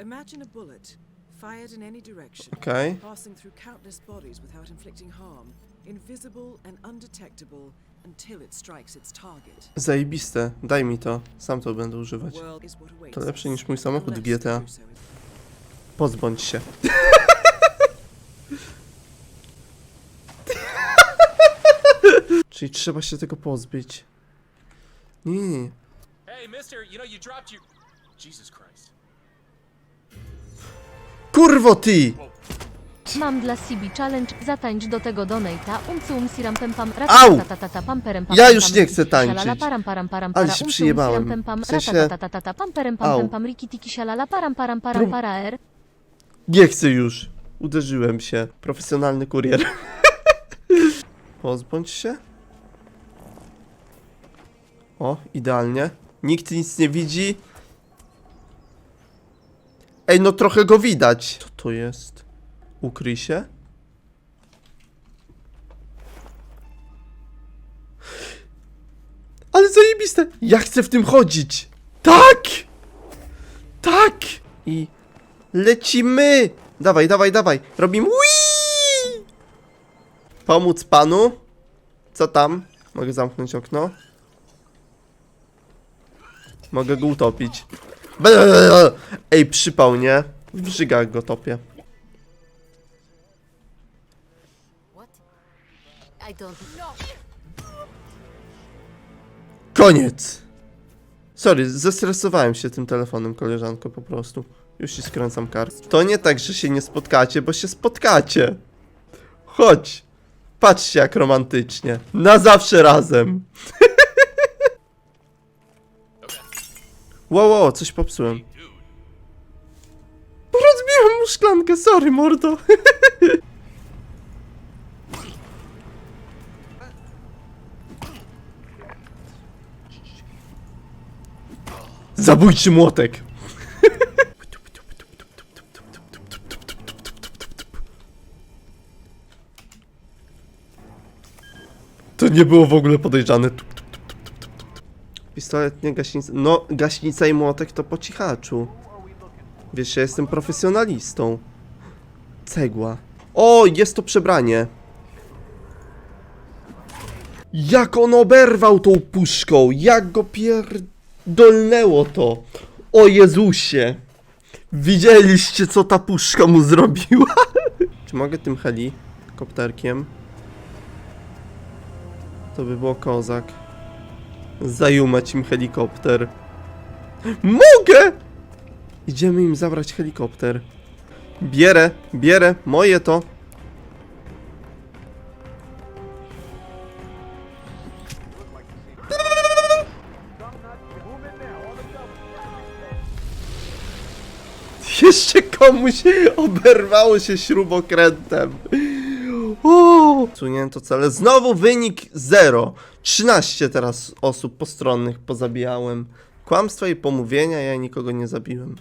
Imagine a bullet fired in any direction, Okej. passing through countless bodies without inflicting harm, invisible and undetectable until it strikes its target. Zajebiste. Daj mi to. Sam to będę używać. World is what awaits To lepsze niż mój samochód w GTA. Pozbądź się. Czyli trzeba się tego pozbyć. Nie, nie, nie. Hey, mister, you know you dropped your. Jesus Christ. Kurwo ty! Mam dla CB Challenge, zatańcz do tego donata, umcy umsi ram pem pam, Au! pam perem pam Ja pam już pam, nie chcę tańczyć. param param param Ale para, się umcy umsi przyjebałem. ram pam, W sensie- pam perem pam Au. pem pam, riki tiki sialala param param param Prób- para er. Nie chcę już. Uderzyłem się. Profesjonalny kurier. Pozbądź się. O, idealnie. Nikt nic nie widzi. Ej, no trochę go widać. Co to jest? Ukryj się. Ale zajebiste. Ja chcę w tym chodzić. Tak! Tak! I Lecimy! Dawaj, dawaj, dawaj. Robimy! Pomóc panu? Co tam? Mogę zamknąć okno? Mogę go utopić. Ej, przypał, nie? W żygach go topię. Koniec! Sorry, zestresowałem się tym telefonem, koleżanko, po prostu. Już ci skręcam kark. To nie tak, że się nie spotkacie, bo się spotkacie. Chodź. Patrzcie, jak romantycznie. Na zawsze razem. wow, wow, coś popsułem. Rozbiłem mu szklankę, sorry, mordo. Zabójczy młotek. To nie było w ogóle podejrzane. Pistolet, nie gaśnica. No, gaśnica i młotek to po cichaczu. Wiesz, ja jestem profesjonalistą. Cegła. O, jest to przebranie. Jak on oberwał tą puszką, jak go pierdolnęło to. O Jezusie. Widzieliście, co ta puszka mu zrobiła? Czy mogę tym helikopterkiem? To by było kozak. Zajumać im helikopter. Mogę! Idziemy im zabrać helikopter. Bierę, bierę, moje to. Jeszcze komuś oberwało się śrubokrętem. O! Sunięto cele. Znowu wynik 0. 13 teraz osób postronnych pozabijałem. Kłamstwa i pomówienia, ja nikogo nie zabiłem.